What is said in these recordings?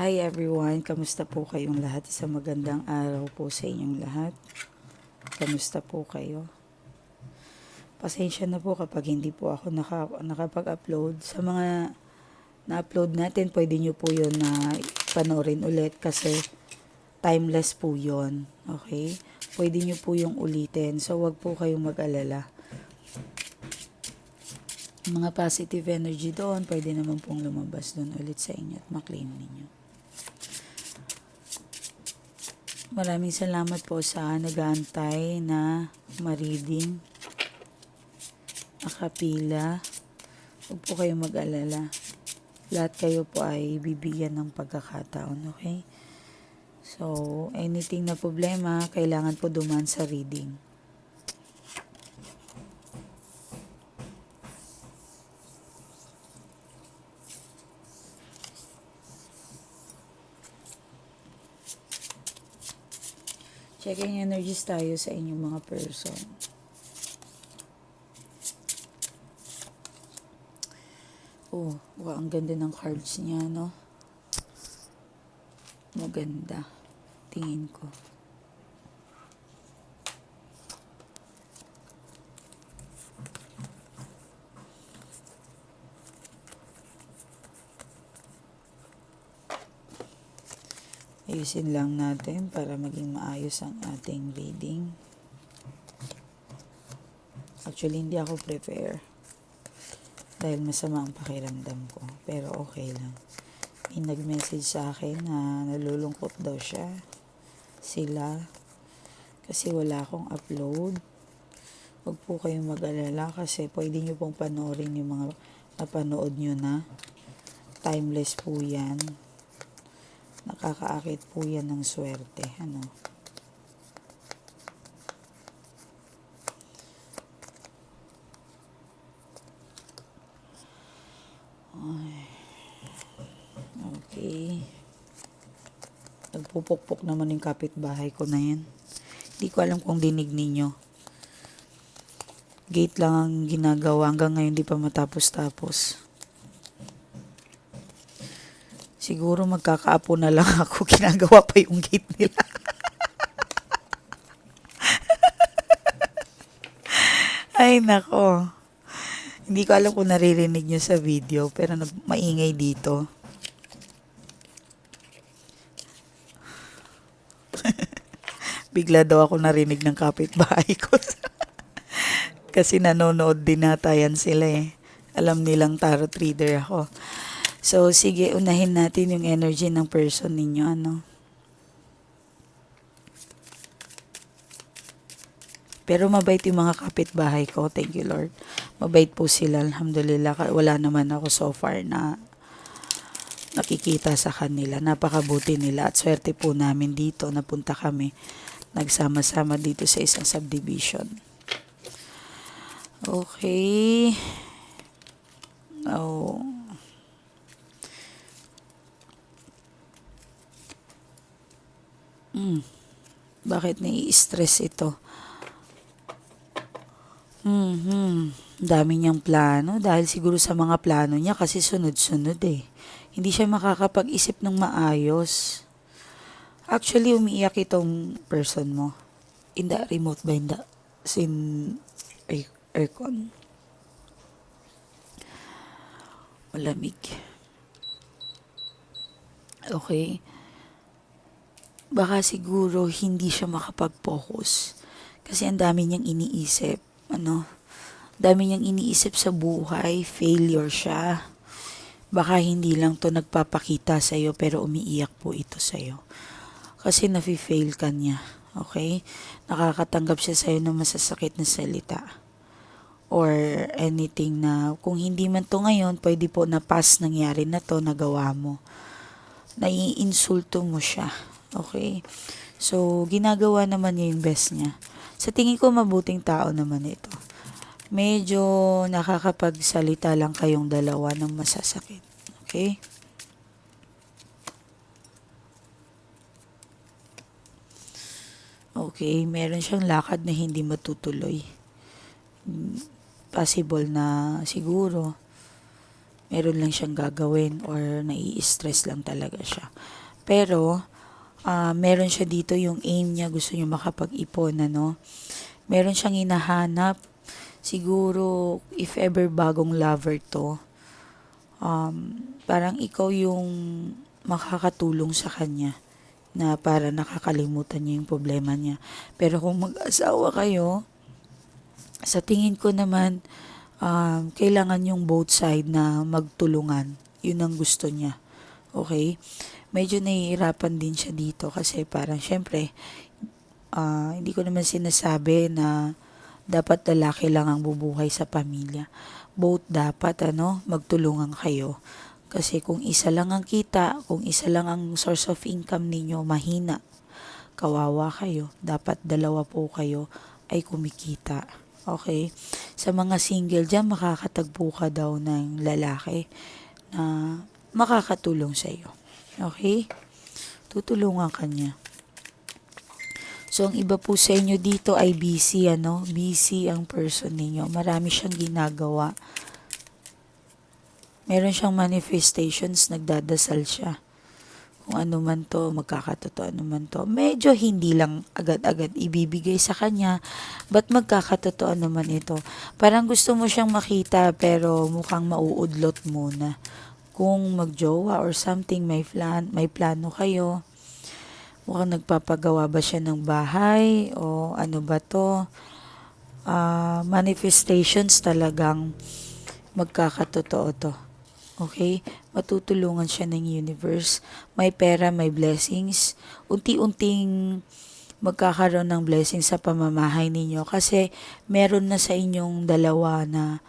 Hi everyone, kamusta po kayong lahat? Isang magandang araw po sa inyong lahat. Kamusta po kayo? Pasensya na po kapag hindi po ako naka, nakapag-upload. Sa mga na-upload natin, pwede nyo po yun na panorin ulit kasi timeless po yun. Okay? Pwede nyo po yung ulitin. So, wag po kayong mag-alala. Mga positive energy doon, pwede naman pong lumabas doon ulit sa inyo at maklaim ninyo. Maraming salamat po sa nag-aantay na ma-reading. Nakapila. Huwag po kayong mag-alala. Lahat kayo po ay bibigyan ng pagkakataon, okay? So, anything na problema, kailangan po duman sa reading. Checking energies tayo sa inyong mga person. Oh, wow, ang ganda ng cards niya, no? Maganda. Tingin ko. Ayusin lang natin para maging maayos ang ating reading. Actually, hindi ako prepare. Dahil masama ang pakiramdam ko. Pero okay lang. May nag-message sa akin na nalulungkot daw siya. Sila. Kasi wala akong upload. Huwag po kayong mag-alala kasi pwede nyo pong panoorin yung mga napanood nyo na. Timeless po yan nakakaakit po yan ng swerte. Ano? Ay. Okay. Nagpupukpok naman yung kapitbahay ko na yan. Hindi ko alam kung dinig ninyo. Gate lang ang ginagawa. Hanggang ngayon di pa matapos-tapos. Siguro magkakaapo na lang ako. Ginagawa pa yung gate nila. Ay, nako. Hindi ko alam kung naririnig nyo sa video, pero maingay dito. Bigla daw ako narinig ng kapitbahay ko. Kasi nanonood din nata yan sila eh. Alam nilang tarot reader ako. So, sige, unahin natin yung energy ng person ninyo, ano. Pero mabait yung mga kapitbahay ko. Thank you, Lord. Mabait po sila. Alhamdulillah. Wala naman ako so far na nakikita sa kanila. Napakabuti nila at swerte po namin dito. Napunta kami. Nagsama-sama dito sa isang subdivision. Okay. Oh. Hmm. Bakit nai-stress ito? Hmm, dami niyang plano dahil siguro sa mga plano niya kasi sunod-sunod eh. Hindi siya makakapag-isip ng maayos. Actually, umiiyak itong person mo. In the remote ba? In the, sin air- aircon. Malamig. Okay baka siguro hindi siya makapag-focus. Kasi ang dami niyang iniisip. Ano? Dami niyang iniisip sa buhay. Failure siya. Baka hindi lang to nagpapakita sa'yo pero umiiyak po ito sa'yo. Kasi nafi-fail ka niya. Okay? Nakakatanggap siya sa'yo ng masasakit na salita. Or anything na kung hindi man to ngayon, pwede po na past nangyari na to, nagawa mo. Naiinsulto mo siya. Okay? So, ginagawa naman niya yung best niya. Sa tingin ko, mabuting tao naman ito. Medyo nakakapagsalita lang kayong dalawa ng masasakit. Okay? Okay, meron siyang lakad na hindi matutuloy. Possible na siguro meron lang siyang gagawin or nai-stress lang talaga siya. Pero, ah, meron siya dito yung aim niya, gusto niya makapag-ipon, ano. Meron siyang hinahanap. Siguro, if ever bagong lover to, um, parang ikaw yung makakatulong sa kanya na para nakakalimutan niya yung problema niya. Pero kung mag-asawa kayo, sa tingin ko naman, um, kailangan yung both side na magtulungan. Yun ang gusto niya. Okay? Medyo nahihirapan din siya dito kasi parang syempre, ah, hindi ko naman sinasabi na dapat lalaki lang ang bubuhay sa pamilya. Both dapat ano, magtulungan kayo. Kasi kung isa lang ang kita, kung isa lang ang source of income ninyo, mahina. Kawawa kayo. Dapat dalawa po kayo ay kumikita. Okay? Sa mga single dyan, makakatagpo ka daw ng lalaki na makakatulong sa iyo. Okay? Tutulungan ka niya. So, ang iba po sa inyo dito ay busy, ano? Busy ang person ninyo. Marami siyang ginagawa. Meron siyang manifestations, nagdadasal siya. Kung ano man to, magkakatotoo ano man to. Medyo hindi lang agad-agad ibibigay sa kanya, but magkakatotoo naman ito. Parang gusto mo siyang makita, pero mukhang mauudlot muna. Kung magjowa or something, may plan, may plano kayo, mukhang nagpapagawa ba siya ng bahay o ano ba to? Ah, manifestations talagang magkakatotoo to. Okay? Matutulungan siya ng universe. May pera may blessings. Unti-unting magkakaroon ng blessings sa pamamahay ninyo kasi meron na sa inyong dalawa na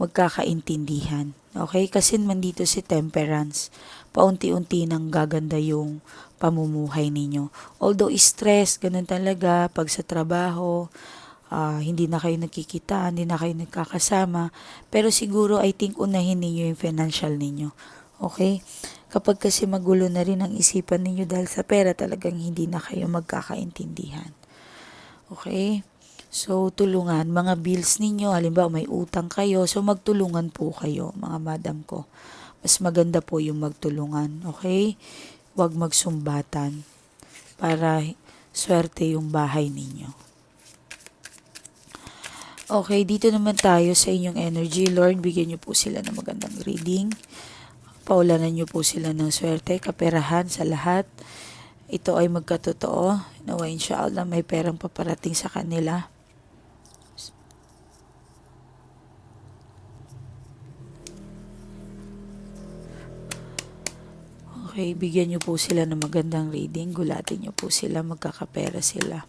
magkakaintindihan okay kasi man dito si temperance paunti-unti nang gaganda yung pamumuhay ninyo. Although stress, ganun talaga, pag sa trabaho, ah, hindi na kayo nagkikita, hindi na kayo nagkakasama, pero siguro I think unahin ninyo yung financial ninyo. Okay? Kapag kasi magulo na rin ang isipan ninyo dahil sa pera, talagang hindi na kayo magkakaintindihan. Okay? So, tulungan. Mga bills ninyo, halimbawa may utang kayo, so magtulungan po kayo, mga madam ko. Mas maganda po yung magtulungan. Okay? Huwag magsumbatan para swerte yung bahay ninyo. Okay, dito naman tayo sa inyong energy. Lord, bigyan niyo po sila ng magandang reading. Paulanan niyo po sila ng swerte, kaperahan sa lahat. Ito ay magkatotoo. Nawa inshallah may perang paparating sa kanila. Okay, bigyan niyo po sila ng magandang reading. Gulatin niyo po sila, magkakapera sila.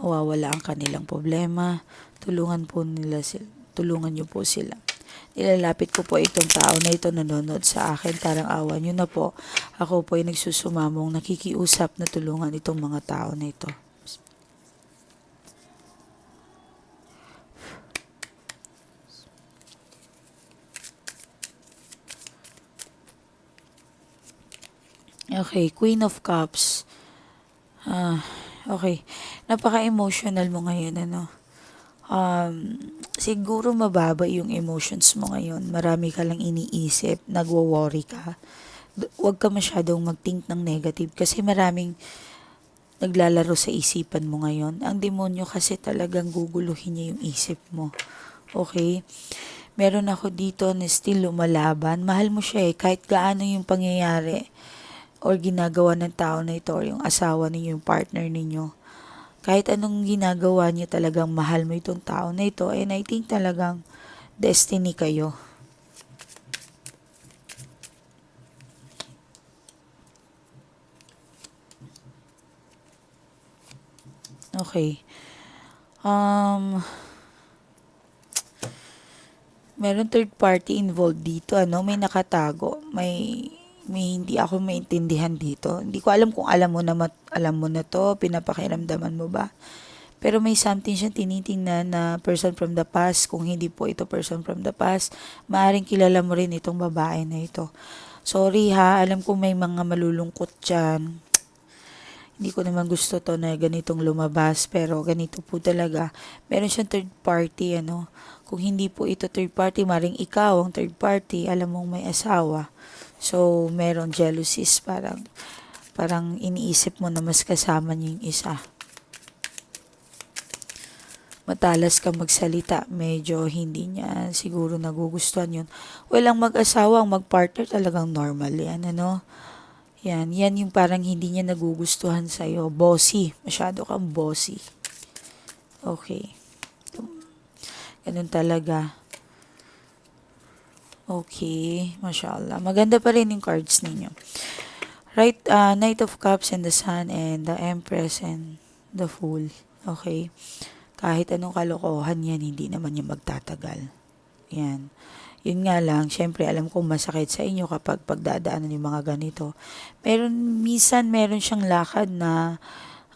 Mawawala ang kanilang problema. Tulungan po nila sila. Tulungan niyo po sila. Nilalapit ko po itong tao na ito nanonood sa akin. Parang awa niyo na po. Ako po ay nagsusumamong nakikiusap na tulungan itong mga tao na ito. Okay, Queen of Cups. Ah, okay. Napaka-emotional mo ngayon, ano? Um, siguro mababa yung emotions mo ngayon. Marami ka lang iniisip, nagwo-worry ka. Huwag ka masyadong mag-think ng negative kasi maraming naglalaro sa isipan mo ngayon. Ang demonyo kasi talagang guguluhin niya yung isip mo. Okay? Meron ako dito na still lumalaban. Mahal mo siya eh. Kahit gaano yung pangyayari or ginagawa ng tao na ito or yung asawa ninyo, yung partner ninyo. Kahit anong ginagawa niyo talagang mahal mo itong tao na ito and I think talagang destiny kayo. Okay. Um, meron third party involved dito, ano? May nakatago. May may hindi ako maintindihan dito. Hindi ko alam kung alam mo na mat, alam mo na to, pinapakiramdaman mo ba. Pero may something siyang tinitingnan na person from the past. Kung hindi po ito person from the past, maaring kilala mo rin itong babae na ito. Sorry ha, alam ko may mga malulungkot dyan. Hindi ko naman gusto to na ganitong lumabas, pero ganito po talaga. Meron siyang third party, ano. Kung hindi po ito third party, maring ikaw ang third party, alam mong may asawa. So, meron jealousies, parang, parang iniisip mo na mas kasama niyo yung isa. Matalas ka magsalita, medyo hindi niya siguro nagugustuhan yun. Walang mag-asawa, ang mag-partner talagang normal yan, ano. Yan, yan yung parang hindi niya nagugustuhan sa'yo. Bossy. Masyado kang bossy. Okay. Ganun talaga. Okay. Mashallah. Maganda pa rin yung cards ninyo. Right, uh, Knight of Cups and the Sun and the Empress and the Fool. Okay. Kahit anong kalokohan yan, hindi naman yung magtatagal. Yan. Yun nga lang, syempre alam kong masakit sa inyo kapag pagdadaanan yung mga ganito. Meron, minsan meron siyang lakad na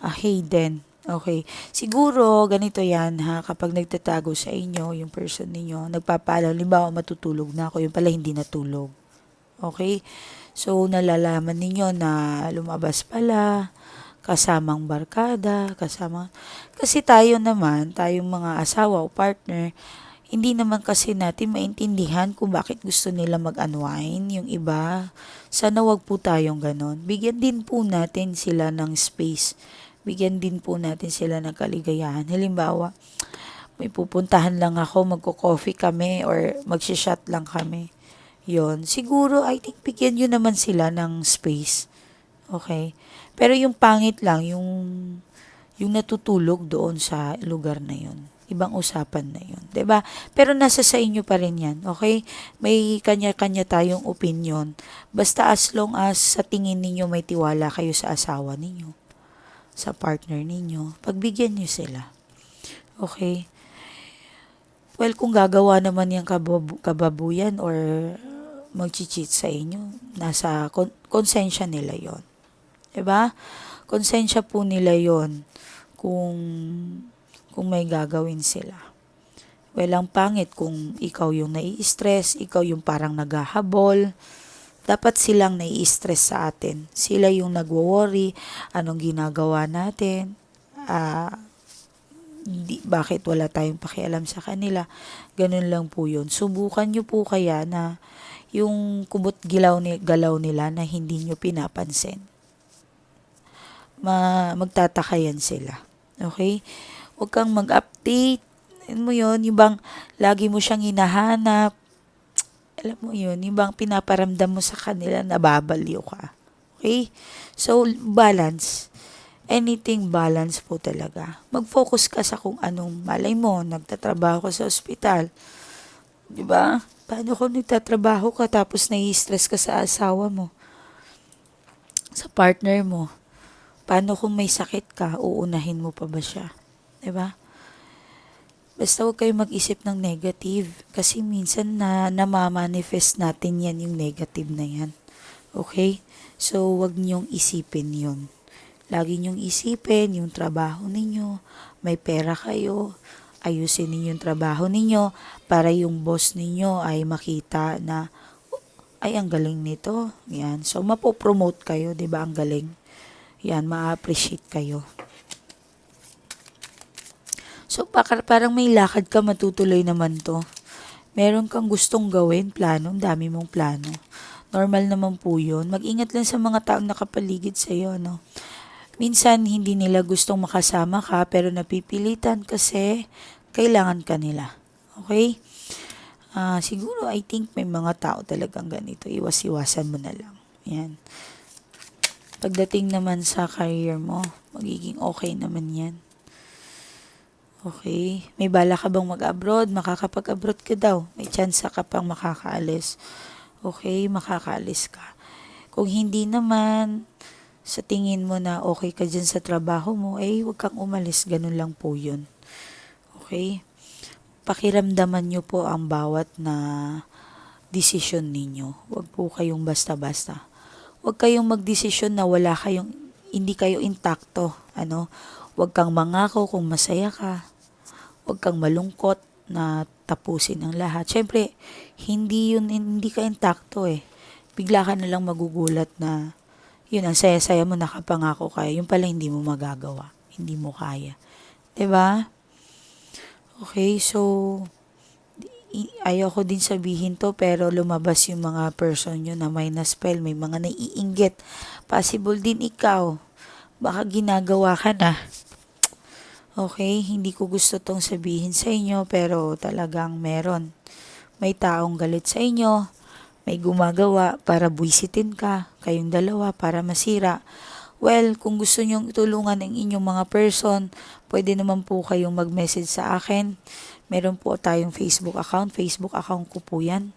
uh, hidden. Okay. Siguro, ganito yan ha, kapag nagtatago sa inyo, yung person ninyo, nagpapaalam, limbawa matutulog na ako, yung pala hindi natulog. Okay? So, nalalaman ninyo na lumabas pala, kasamang barkada, kasama... Kasi tayo naman, tayong mga asawa o partner, hindi naman kasi natin maintindihan kung bakit gusto nila mag-unwind yung iba. Sana wag po tayong ganon. Bigyan din po natin sila ng space. Bigyan din po natin sila ng kaligayahan. Halimbawa, may pupuntahan lang ako, magko-coffee kami or magsishot lang kami. Yon, siguro I think bigyan nyo naman sila ng space. Okay? Pero yung pangit lang, yung yung natutulog doon sa lugar na yun. Ibang usapan na yun. 'di ba? Pero nasa sa inyo pa rin yan. Okay? May kanya-kanya tayong opinion. Basta as long as sa tingin ninyo may tiwala kayo sa asawa ninyo, sa partner ninyo, pagbigyan nyo sila. Okay? Well, kung gagawa naman yung kababu- kababuyan or mag-cheat sa inyo, nasa kon- konsensya nila yon 'Di ba? Konsensya po nila yon kung kung may gagawin sila. Well, ang pangit kung ikaw yung nai-stress, ikaw yung parang naghahabol, dapat silang nai-stress sa atin. Sila yung nagwo-worry, anong ginagawa natin, ah, di, bakit wala tayong pakialam sa kanila. Ganun lang po yun. Subukan nyo po kaya na yung kubot gilaw ni, galaw nila na hindi nyo pinapansin. Ma, magtataka yan sila. Okay? Huwag kang mag-update. Alam mo yun, yung bang lagi mo siyang hinahanap. Alam mo yun, yung bang pinaparamdam mo sa kanila, nababaliw ka. Okay? So, balance. Anything balance po talaga. Mag-focus ka sa kung anong malay mo, nagtatrabaho ka sa ospital. Di ba? Paano kung nagtatrabaho ka tapos nai-stress ka sa asawa mo? Sa partner mo? Paano kung may sakit ka, uunahin mo pa ba siya? 'Di ba? Basta huwag kayo mag-isip ng negative kasi minsan na namamanifest natin yan yung negative na yan. Okay? So, wag niyong isipin yun. Lagi niyong isipin yung trabaho ninyo, may pera kayo, ayusin ninyo yung trabaho ninyo para yung boss ninyo ay makita na ay ang galing nito. Yan. So mapopromote kayo, 'di ba? Ang galing. Yan, ma-appreciate kayo. So, baka, parang may lakad ka, matutuloy naman to. Meron kang gustong gawin, plano, dami mong plano. Normal naman po yun. Mag-ingat lang sa mga taong nakapaligid sa iyo, no? Minsan, hindi nila gustong makasama ka, pero napipilitan kasi kailangan ka nila. Okay? Uh, siguro, I think may mga tao talagang ganito. Iwas-iwasan mo na lang. Yan. Pagdating naman sa career mo, magiging okay naman yan. Okay. May bala ka bang mag-abroad? Makakapag-abroad ka daw. May chance ka pang makakaalis. Okay, makakaalis ka. Kung hindi naman, sa tingin mo na okay ka dyan sa trabaho mo, eh, huwag kang umalis. Ganun lang po yun. Okay? Pakiramdaman nyo po ang bawat na decision ninyo. Huwag po kayong basta-basta. Huwag kayong magdesisyon na wala kayong, hindi kayo intakto. Ano? Huwag kang mangako kung masaya ka. Huwag kang malungkot na tapusin ang lahat. Siyempre, hindi yun, hindi ka intakto eh. Bigla ka na lang magugulat na yun, ang saya-saya mo, nakapangako kaya. Yung pala hindi mo magagawa. Hindi mo kaya. ba? Okay, so, ayoko din sabihin to pero lumabas yung mga person nyo na may na-spell, may mga naiinggit. Possible din ikaw. Baka ginagawa ka na. Okay, hindi ko gusto tong sabihin sa inyo pero talagang meron. May taong galit sa inyo, may gumagawa para buwisitin ka, kayong dalawa para masira. Well, kung gusto nyong tulungan ang inyong mga person, pwede naman po kayong mag-message sa akin. Meron po tayong Facebook account. Facebook account ko po yan.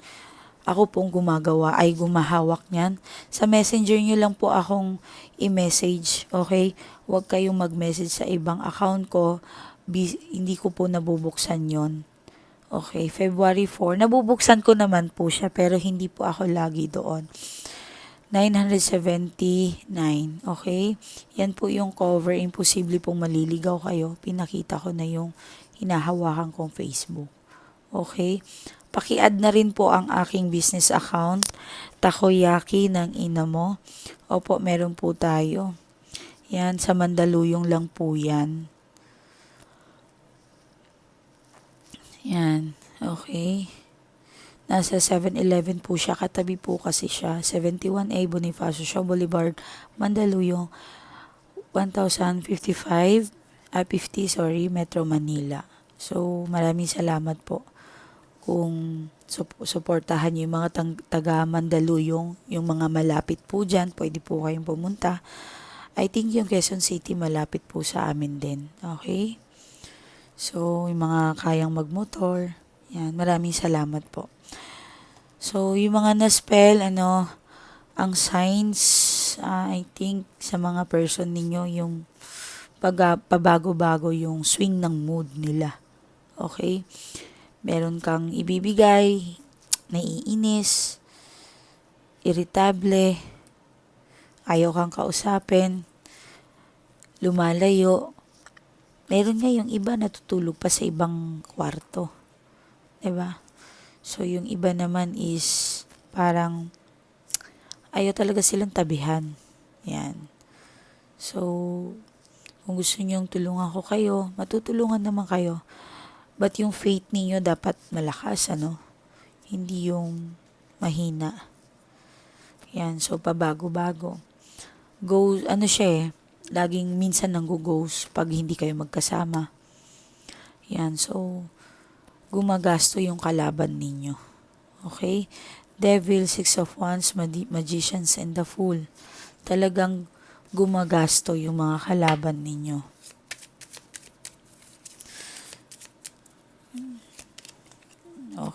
Ako pong gumagawa ay gumahawak niyan. Sa messenger nyo lang po akong i-message. Okay? Huwag kayong mag-message sa ibang account ko. Bi- hindi ko po nabubuksan yon. Okay, February 4. Nabubuksan ko naman po siya pero hindi po ako lagi doon. 979. Okay? Yan po yung cover. Imposible pong maliligaw kayo. Pinakita ko na yung hinahawakan kong Facebook. Okay? Paki-add na rin po ang aking business account. Takoyaki ng ina mo. Opo, meron po tayo. Yan, sa Mandaluyong lang po yan. Yan, okay. Nasa 7-Eleven po siya. Katabi po kasi siya. 71A Bonifacio Shaw Boulevard, Mandaluyong. 1055, ah 50, sorry, Metro Manila. So, maraming salamat po kung sup- suportahan niyo yung mga taga Mandaluyong, yung mga malapit po dyan, pwede po kayong pumunta. I think yung Quezon City malapit po sa amin din. Okay? So, yung mga kayang magmotor, yan, maraming salamat po. So, yung mga na-spell, ano, ang signs, ah, I think, sa mga person ninyo, yung pag, pabago-bago yung swing ng mood nila. Okay? Meron kang ibibigay, naiinis, irritable, ayaw kang kausapin, lumalayo. Meron nga yung iba natutulog pa sa ibang kwarto. ba? So, yung iba naman is parang ayaw talaga silang tabihan. Yan. So, kung gusto nyong tulungan ko kayo, matutulungan naman kayo. But yung faith ninyo dapat malakas, ano? Hindi yung mahina. Yan, so pabago-bago. Go, ano siya eh, laging minsan nang goes pag hindi kayo magkasama. Yan, so gumagasto yung kalaban ninyo. Okay? Devil, Six of Wands, Magi- Magicians, and the Fool. Talagang gumagasto yung mga kalaban ninyo.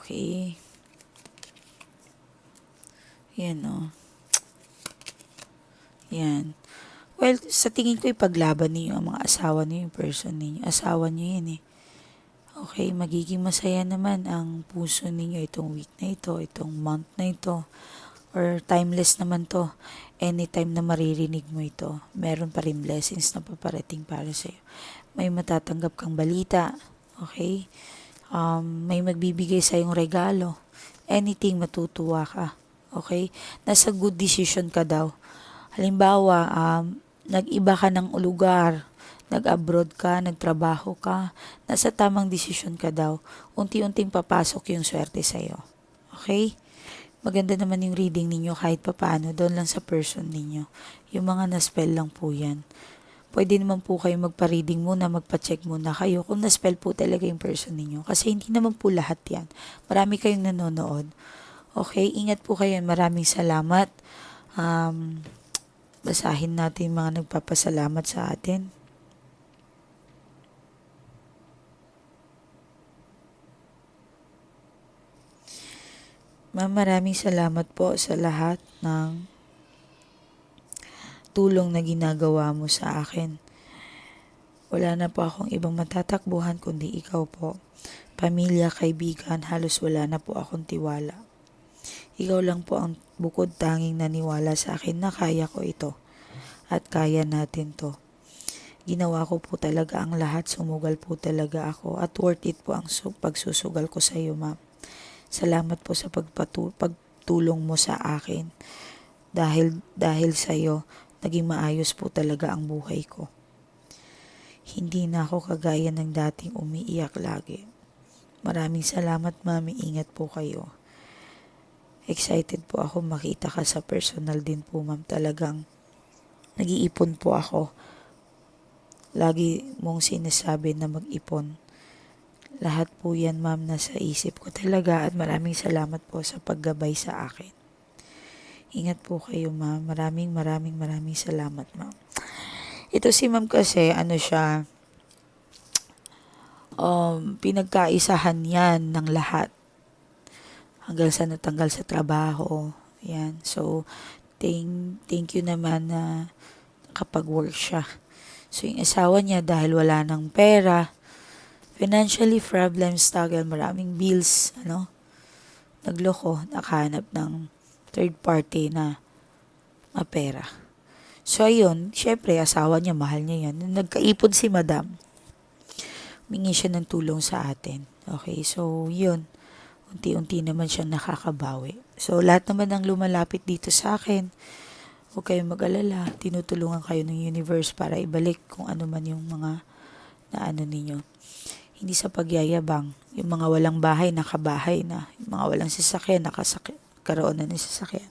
Okay. Yan o. Oh. Yan. Well, sa tingin ko ipaglaban niyo ang mga asawa niyo, yung person niyo. Asawa niyo yan eh. Okay, magiging masaya naman ang puso ninyo itong week na ito, itong month na ito. Or timeless naman to. Anytime na maririnig mo ito, meron pa rin blessings na paparating para sa iyo. May matatanggap kang balita. Okay? Um, may magbibigay sa yung regalo. Anything matutuwa ka. Okay? Nasa good decision ka daw. Halimbawa, um, nag-iba ka ng lugar, nag-abroad ka, nagtrabaho ka, nasa tamang desisyon ka daw, unti-unting papasok yung swerte sa'yo. Okay? Maganda naman yung reading ninyo kahit papaano, doon lang sa person ninyo. Yung mga na-spell lang po yan. Pwede naman po kayo magpa-reading muna, magpa-check muna kayo kung na-spell po talaga yung person ninyo. Kasi hindi naman po lahat yan. Marami kayong nanonood. Okay? Ingat po kayo. Maraming salamat. Um, basahin natin mga nagpapasalamat sa atin. Ma'am, maraming salamat po sa lahat ng tulong na ginagawa mo sa akin. Wala na po akong ibang matatakbuhan kundi ikaw po. Pamilya, kaibigan, halos wala na po akong tiwala. Ikaw lang po ang bukod tanging naniwala sa akin na kaya ko ito at kaya natin to. Ginawa ko po talaga ang lahat, sumugal po talaga ako at worth it po ang su- pagsusugal ko sa iyo, ma'am. Salamat po sa pagpatu- pagtulong mo sa akin. Dahil dahil sa iyo, naging maayos po talaga ang buhay ko. Hindi na ako kagaya ng dating umiiyak lagi. Maraming salamat, Mami. Ingat po kayo. Excited po ako makita ka sa personal din po, ma'am. Talagang nag-iipon po ako. Lagi mong sinasabi na mag-ipon. Lahat po yan, ma'am, nasa isip ko talaga at maraming salamat po sa paggabay sa akin. Ingat po kayo, ma'am. Maraming, maraming, maraming salamat, ma'am. Ito si ma'am kasi, ano siya, um, pinagkaisahan yan ng lahat. Hanggang sa natanggal sa trabaho. Yan. So, thank, thank you naman na nakapag-work siya. So, yung asawa niya dahil wala ng pera, financially problem, struggle, maraming bills, ano, nagloko, nakahanap ng third party na mapera. So, ayun, syempre, asawa niya, mahal niya yan. Nagkaipon si madam. Mingi siya ng tulong sa atin. Okay, so, yun. Unti-unti naman siya nakakabawi. So, lahat naman ng lumalapit dito sa akin, huwag kayong mag-alala. Tinutulungan kayo ng universe para ibalik kung ano man yung mga na ano ninyo. Hindi sa pagyayabang. Yung mga walang bahay, nakabahay na. Yung mga walang sasakyan, nakasakyan. Karoon na ng sasakyan.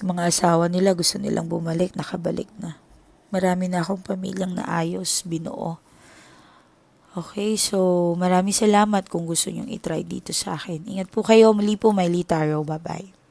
Yung mga asawa nila, gusto nilang bumalik, nakabalik na. Marami na akong pamilyang naayos, binuo. Okay, so maraming salamat kung gusto nyong itry dito sa akin. Ingat po kayo, muli po, Miley Taro. Bye-bye.